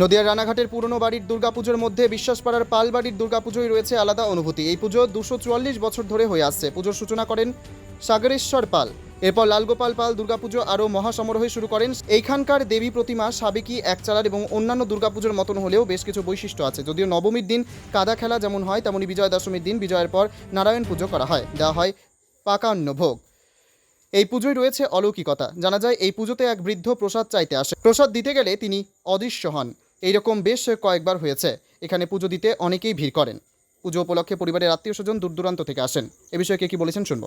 নদিয়ার রানাঘাটের পুরনো বাড়ির দুর্গাপুজোর মধ্যে বিশ্বাসপাড়ার পাল বাড়ির দুর্গাপুজোয় রয়েছে আলাদা অনুভূতি। এই পুজো দুশো চুয়াল্লিশ বছর ধরে হয়ে আসছে। পুজোর সূচনা করেন সাগরেশ্বর পাল। এরপর লালগোপাল পাল দুর্গাপুজো আরও মহাসমারোহে শুরু করেন। এইখানকার দেবী প্রতিমা, সাবেকি, একচালার এবং অন্যান্য দুর্গাপুজোর মতন হলেও বেশ কিছু বৈশিষ্ট্য আছে। যদিও নবমীর দিন কাদা খেলা যেমন হয়, তেমনি বিজয় দশমীর দিন বিজয়ের পর নারায়ণ পুজো করা হয়। দেওয়া হয় পাকান্ন ভোগ। এই পুজোয় রয়েছে অলৌকিকতা। জানা যায়, এই পুজোতে এক বৃদ্ধ প্রসাদ চাইতে আসে। প্রসাদ দিতে গেলে তিনি অদৃশ্য হন। এইরকম বেশ কয়েকবার হয়েছে। এখানে পুজো দিতে অনেকেই ভিড় করেন। পুজো উপলক্ষে পরিবারের আত্মীয় স্বজন দূর দূরান্ত থেকে আসেন। এ বিষয়ে কে কি বলেছেন শুনব।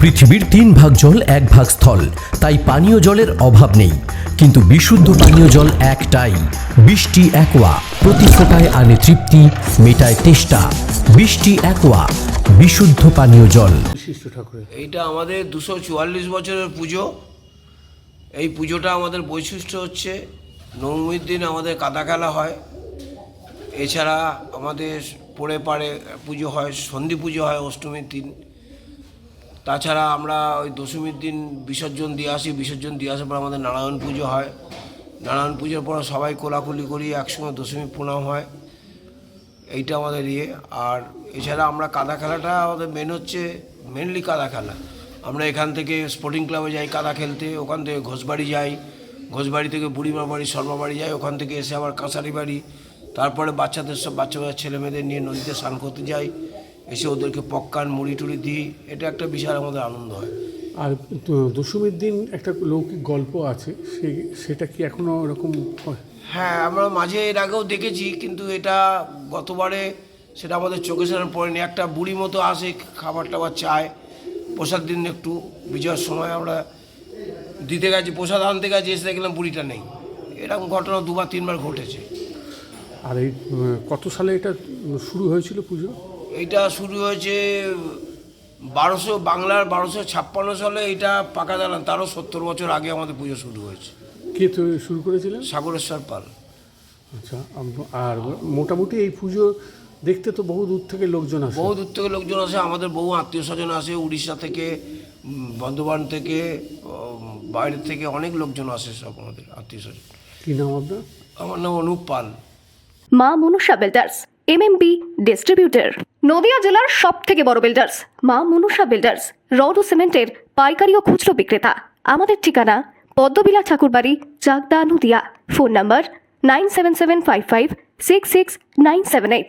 পৃথিবীর তিন ভাগ জল এক ভাগ স্থল তাই পানীয় জলের অভাব নেই। কিন্তু বিশুদ্ধ পানীয় জল একটাই বৃষ্টি একোয়া। প্রতি ফোটায় আনে তৃপ্তি মেটায় তেষ্টা। বৃষ্টি একোয়া বিশুদ্ধ পানীয় জল। এইটা আমাদের দুশো চুয়াল্লিশ বছরের পুজো। এই পুজোটা আমাদের বৈশিষ্ট্য হচ্ছে নবমীর দিন আমাদের কাদা খেলা হয়। এছাড়া আমাদের পড়ে পাড়ে পুজো হয়, সন্ধি পুজো হয় অষ্টমীর দিন। তাছাড়া আমরা ওই দশমীর দিন বিসর্জন দিয়ে আসি, বিসর্জন দিয়ে আসার পর আমাদের নারায়ণ পুজো হয়। নারায়ণ পুজোর পর সবাই কোলাকুলি করি, একসঙ্গে দশমী প্রণাম হয়। এইটা আমাদের ইয়ে। আর এছাড়া আমরা কাদা খেলাটা আমাদের মেন হচ্ছে মেনলি কাদা খেলা। আমরা এখান থেকে স্পোর্টিং ক্লাবে যাই কাদা খেলতে, ওখান থেকে ঘোষবাড়ি যাই। ঘোষবাড়ি থেকে বুড়িমা বাড়ি শর্মা বাড়ি যাই ওখান থেকে এসে আবার কাঁসারি বাড়ি। তারপরে বাচ্চাদের সব বাচ্চা বাচ্চা ছেলে মেয়েদের নিয়ে নদীতে স্নান করতে যাই। এসে ওদেরকে পক্কান মুড়ি টুড়ি দিই। এটা একটা বিশাল আমাদের আনন্দ হয়। আর দশমীর দিন একটা লৌকিক গল্প আছে সে সেটা কি এখনও ওরকম হয়? হ্যাঁ আমরা মাঝে এর আগেও দেখেছি কিন্তু এটা গতবারে সেটা আমাদের চোখে সামনে পড়েনি। একটা বুড়ি মতো আসে খাবার টাবার চায়। প্রসাদ দিন একটু বিজয়ের সময় আমরা দিতে গেছি প্রসাদ আনতে গেছি এসে দেখলাম বুড়িটা নেই। এরকম ঘটনা দুবার তিনবার ঘটেছে। আর এই কত সালে এটা শুরু হয়েছিল পুজো? এইটা শুরু হয়েছে বারোশো বাংলার বারোশো ছাপ্পান্ন সালে এটা পাকা দালান তারও সত্তর বছর আগে আমাদের পুজো শুরু হয়েছে। কে তো শুরু করেছিলেন? সাগরেশ্বর পাল। আচ্ছা আর মোটামুটি এই পুজো দেখতে তো বহু দূর থেকে লোকজন আসে। বহু দূর থেকে লোকজন আসে আমাদের বহু আত্মীয় স্বজন আসে উড়িষ্যা থেকে বর্ধমান থেকে বাইরে থেকে অনেক লোকজন আসে সব আমাদের আত্মীয় স্বজন। কি নাম আপনার? আমার নাম Anup Pal. Maa Manusha builders MMB distributor Nadia জেলার সব থেকে বড় বিল্ডার্স মা মনুষা বিল্ডার্স রড ও সিমেন্টের পাইকারি ও খুচরো বিক্রেতা। আমাদের ঠিকানা Padmabila Thakurbari Chakda Nadia. Phone number nine seven seven five five six six nine seven eight.